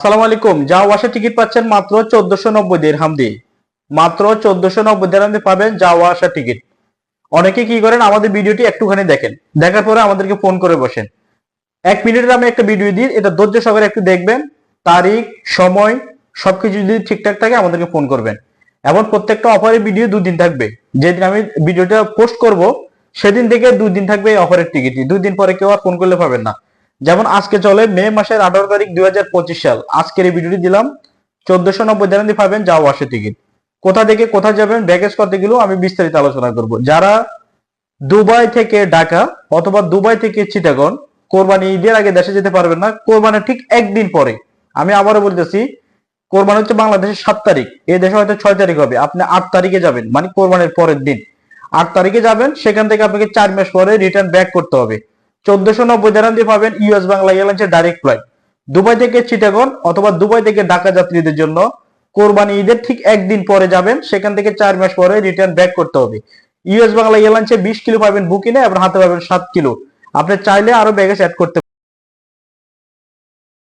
সালাম আলাইকুম। যা ওয়াসা টিকিট পাচ্ছেন মাত্র চোদ্দশো নব্বই দিরহাম দিয়ে মাত্র চোদ্দশো নব্বই দিরহাম দিয়ে পাবেন যাওয়া আসা টিকিট। অনেকে কি করেন, আমাদের ভিডিওটি একটুখানি দেখেন। দেখার পরে আমাদেরকে ফোন করে বসেন। এক মিনিটের আমি একটা ভিডিও দিই, এটা ধৈর্য সহকারে একটু দেখবেন। তারিখ, সময়, সবকিছু যদি ঠিকঠাক থাকে, আমাদেরকে ফোন করবেন। এবং প্রত্যেকটা অফারের ভিডিও দুদিন থাকবে। যেদিন আমি ভিডিওটা পোস্ট করব, সেদিন থেকে দুদিন থাকবে এই অফারের টিকিটই দুদিন পরে কেউ আর ফোন করলে পাবেন না। যেমন আজকে চলে মে মাসের আঠারো তারিখ দুই হাজার পঁচিশ সাল। আজকের এই ভিডিওটি দিলাম চোদ্দশো নব্বই দিন পাবেন যাও আসে টিকিট কোথা থেকে কোথায় যাবেন ব্যাগেজ করতে গেলেও আমি বিস্তারিত আলোচনা করব। যারা দুবাই থেকে ঢাকা অথবা দুবাই থেকে চিটাগন কোরবানি ঈদের আগে দেশে যেতে পারবেন না, কোরবানির ঠিক একদিন পরে। আমি আবারও বলতেছি, কোরবানি হচ্ছে বাংলাদেশের সাত তারিখ। এই দেশে হয়তো ছয় তারিখ হবে। আপনি আট তারিখে যাবেন মানে কোরবানির পরের দিন। আট তারিখে যাবেন, সেখান থেকে আপনাকে চার মাস পরে রিটার্ন ব্যাক করতে হবে। চোদ্দশো নব্বই দেরান দিয়ে পাবেন ইউএস বাংলা এয়ারলাইন্সের ডাইরেক্ট ফ্লাইট দুবাই থেকে চিটাগন অথবা দুবাই থেকে ঢাকা যাত্রীদের জন্য কোরবানি ঈদের ঠিক একদিন পরে যাবেন, সেখান থেকে চার মাস পরে রিটার্ন ব্যাক করতে হবে। ইউএস বাংলা এয়ারলাইন্সে বিশ কিলো পাবেন বুকিনে এবং হাতে পাবেন সাত কিলো। আপনি চাইলে আরও ব্যাগেজ অ্যাড করতে